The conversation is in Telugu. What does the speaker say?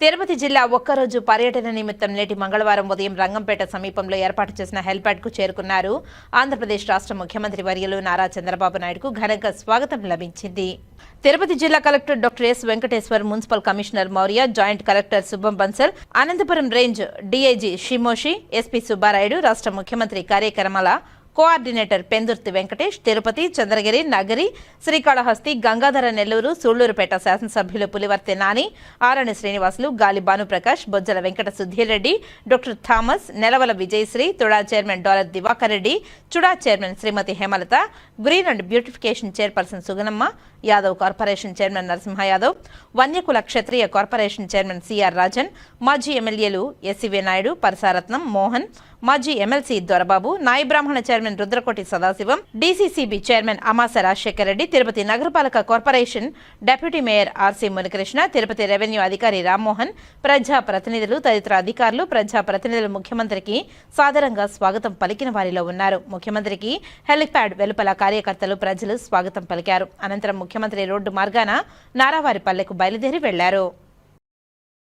తిరుపతి జిల్లా ఒక్కరోజు పర్యటన నిమిత్తం నేటి మంగళవారం ఉదయం రంగంపేట సమీపంలో ఏర్పాటు చేసిన హెల్ప్యాడ్కు చేరుకున్నారు. ఆంధ్రప్రదేశ్ రాష్ట్ర ముఖ్యమంత్రి వర్యులు నారా చంద్రబాబు నాయుడుకు ఘనంగా స్వాగతం లభించింది. తిరుపతి జిల్లా collector doctor S Venkateshwar municipal commissioner Maurya joint collector Shubham Bansal Anantapuram range DIG Shimoshi SP Subbarayudu రాష్ట్ర ముఖ్యమంత్రి కార్యక్రమాల కోఆర్డినేటర్ పెందుర్తి వెంకటేష్ తిరుపతి చంద్రగిరి నగరి శ్రీకాళహస్తి గంగాధర నెల్లూరు సూళ్ళూరుపేట శాసనసభ్యులు Pulivarthi Nani Arani Srinivasulu Gali Bhanuprakash Bojjala Venkata Sudhir Reddy doctor Thomas Nelavala Vijayasri Tuda chairman dollar Divakar Reddy Chuda chairman Srimathi Hemalatha green and beautification chairperson Suganamma Yadav corporation chairman Narasimha Yadav Vanyakula Kshatriya corporation chairman CR Rajan మాజీ ఎమ్మెల్యేలు ఎస్సీవీ నాయుడు పరసారత్నం మోహన్ మాజీ ఎమ్మెల్సీ దొరబాబు నాయ బ్రాహ్మణ chairman Rudrakoti Sadasivam DCCB chairman Amasa Rajasekhara Reddy Tirupati నగరపాలక corporation deputy mayor RC Munikrishna Tirupati revenue అధికారి రామ్మోహన్ ప్రజా ప్రతినిధులు తదితర అధికారులు ప్రజా ప్రతినిధులు ముఖ్యమంత్రికి సాదరంగా స్వాగతం పలికిన వారిలో ఉన్నారు. ముఖ్యమంత్రికి హెలిప్యాడ్ వెలుపల కార్యకర్తలు ప్రజలు స్వాగతం పలికారు. అనంతరం ముఖ్యమంత్రి రోడ్డు మార్గాన నారావారిపల్లెకు బయలుదేరి వెళ్ళారు.